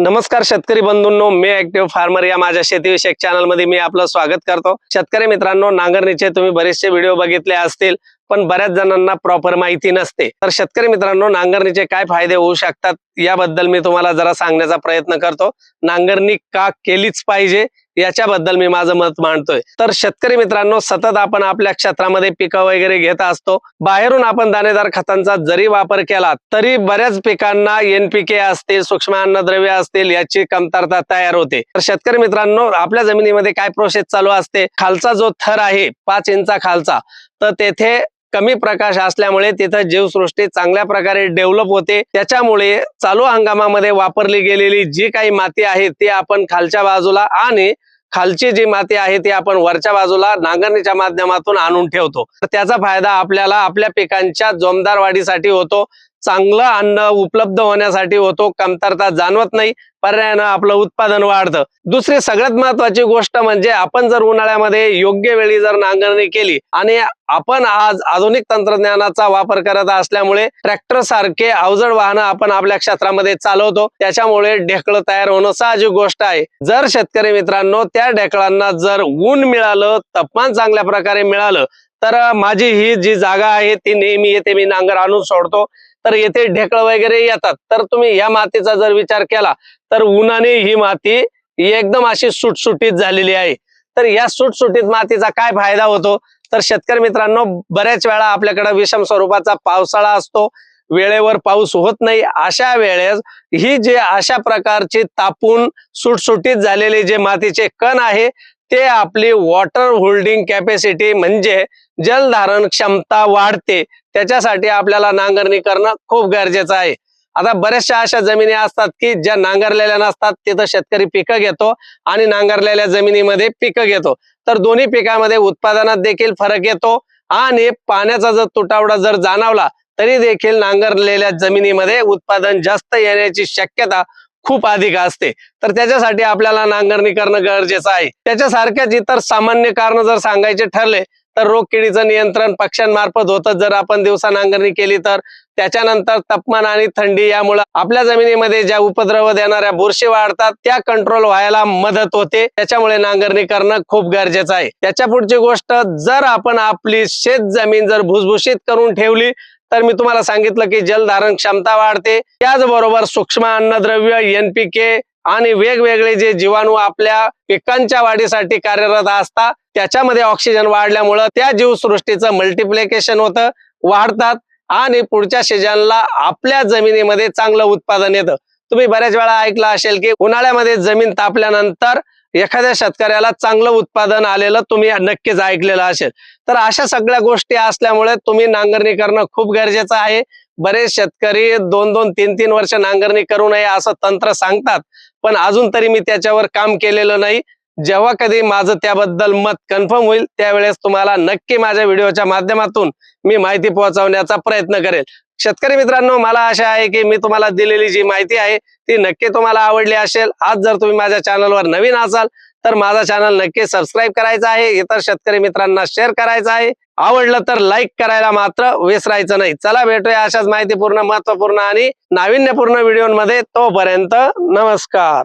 नमस्कार शेतकरी बंधूंनो मी active farmer या माझ्या शेतीविषयक चॅनलमध्ये मी आपलं स्वागत करतो. शेतकरी मित्रांनो नांगरणीचे तुम्ही बरेचसे व्हिडिओ बघितले असतील पण बऱ्याच जणांना प्रॉपर माहिती नसते. तर शेतकरी मित्रांनो नांगरणीचे काय फायदे होऊ शकतात याबद्दल मी तुम्हाला जरा सांगण्याचा प्रयत्न करतो. नांगरणी का केलीच पाहिजे? याच्याबद्दल मी माझं मत मांडतोय. तर शेतकरी मित्रांनो सतत आपण आपल्या क्षेत्रामध्ये पिकं वगैरे घेत असतो. बाहेरून आपण दाणेदार खतांचा जरी वापर केला तरी बऱ्याच पिकांना एनपीके असतील सूक्ष्म अन्नद्रव्य असतील याची कमतरता तयार होते. तर शेतकरी मित्रांनो आपल्या जमिनीमध्ये काय प्रोसेस चालू असते? खालचा जो थर आहे पाच इंचा खालचा तर तेथे कमी प्रकाश असल्यामुळे तिथं जीवसृष्टी चांगल्या प्रकारे डेव्हलप होते. त्याच्यामुळे चालू हंगामामध्ये वापरली गेलेली जी काही माती आहे ती आपण खालच्या बाजूला आणि खालची जी माती आहे ती आपण वरच्या बाजूला नांगरणीच्या माध्यमातून आणून ठेवतो. तर त्याचा फायदा आपल्याला आपल्या पिकांच्या जोमदार वाढीसाठी होतो. चांगलं अन्न उपलब्ध होण्यासाठी होतो. कमतरता जाणवत नाही. पर्यायानं आपलं उत्पादन वाढतं. दुसरी सगळ्यात महत्वाची गोष्ट म्हणजे आपण जर उन्हाळ्यामध्ये योग्य वेळी जर नांगरणी केली आणि आपण आज आधुनिक तंत्रज्ञानाचा वापर करत असल्यामुळे ट्रॅक्टर सारखे अवजड वाहन आपण आपल्या क्षेत्रामध्ये चालवतो त्याच्यामुळे ढेकळं तयार होणं साहजिक गोष्ट आहे. जर शेतकरी मित्रांनो त्या ढेकळांना जर ऊन मिळालं तापमान चांगल्या प्रकारे मिळालं तर माझी ही जी जागा आहे ती नेहमी येते मी नांगर आणून सोडतो. तर येथे ढेकळ वगैरे येतात. तर तुम्ही या मातीचा जर विचार केला तर उन्हाने ही माती एकदम अशी सुटसुटीत झालेली आहे. तर या सुटसुटीत मातीचा काय फायदा होतो? तर शेतकरी मित्रांनो बऱ्याच वेळा आपल्याकडे विषम स्वरूपाचा पावसाळा असतो. वेळेवर पाऊस होत नाही. अशा वेळेस ही जे अशा प्रकारची तापून सुटसुटीत झालेले जे मातीचे कण आहे ते आपली वॉटर होल्डिंग कॅपॅसिटी म्हणजे जलधारण क्षमता वाढते. त्याच्यासाठी आपल्याला नांगरणी करणं खूप गरजेचं आहे. आता बऱ्याचशा अशा जमिनी असतात की ज्या नांगरलेल्या नसतात तिथं शेतकरी पिकं घेतो आणि नांगरलेल्या जमिनीमध्ये पिकं घेतो. तर दोन्ही पिकामध्ये उत्पादनात देखील फरक येतो आणि पाण्याचा जर तुटवडा जर जाणवला तरी देखील नांगरलेल्या जमिनीमध्ये उत्पादन जास्त येण्याची शक्यता खूप अधिक असते. तर त्याच्यासाठी आपल्याला नांगरणी करणं गरजेचं आहे. त्याच्यासारख्याच इतर सामान्य कारण जर सांगायचे ठरले तर रोग किडीचं नियंत्रण पक्ष्यांमार्फत होतं. जर आपण दिवसा नांगरणी केली तर त्याच्यानंतर तापमान आणि थंडी यामुळे आपल्या जमिनीमध्ये ज्या उपद्रव देणाऱ्या बुरशी वाढतात त्या कंट्रोल व्हायला मदत होते. त्याच्यामुळे नांगरणी करणं खूप गरजेचं आहे. त्याच्या पुढची गोष्ट जर आपण आपली शेत जमीन जर भुसभुशीत करून ठेवली तर मी तुम्हाला सांगितलं की जलधारण क्षमता वाढते. त्याचबरोबर सूक्ष्म अन्नद्रव्य एनपीके आणि वेगवेगळे जे जीवाणू आपल्या पिकांच्या वाढीसाठी कार्यरत असतात त्याच्यामध्ये ऑक्सिजन वाढल्यामुळं त्या जीवसृष्टीचं मल्टिप्लिकेशन होतं वाढतात आणि पुढच्या सीजनला आपल्या जमिनीमध्ये चांगलं उत्पादन येतं. तुम्ही बऱ्याच वेळा ऐकलं असेल की उन्हाळ्यामध्ये जमीन तापल्यानंतर एखाद्या शेतकऱ्याला चांगलं उत्पादन आलेलं तुम्ही नक्कीच ऐकलेलं असेल. तर अशा सगळ्या गोष्टी असल्यामुळे तुम्ही नांगरणी करणं खूप गरजेचं आहे. बरेच शेतकरी दोन दोन तीन तीन वर्ष नांगरणी करू नये असं तंत्र सांगतात. पण अजून तरी मी त्याच्यावर काम केलेलं नाही. जेव्हा कधी माझं त्याबद्दल मत कन्फर्म होईल त्यावेळेस तुम्हाला नक्की माझ्या व्हिडिओच्या माध्यमातून मी माहिती पोहोचवण्याचा प्रयत्न करेल. शेतकरी मित्रांनो मला आशा आहे की मी तुम्हाला दिलेली जी माहिती आहे ती नक्की तुम्हाला आवडली असेल. आज जर तुम्ही माझ्या चॅनलवर नवीन असाल तर माझा चॅनल नक्की सबस्क्राईब करायचा आहे. इतर शेतकरी मित्रांना शेअर करायचा आहे. आवडलं तर लाईक करायला मात्र विसरायचं नाही. चला भेटूया अशाच माहितीपूर्ण महत्त्वपूर्ण आणि नाविन्यपूर्ण व्हिडिओमध्ये तोपर्यंत नमस्कार.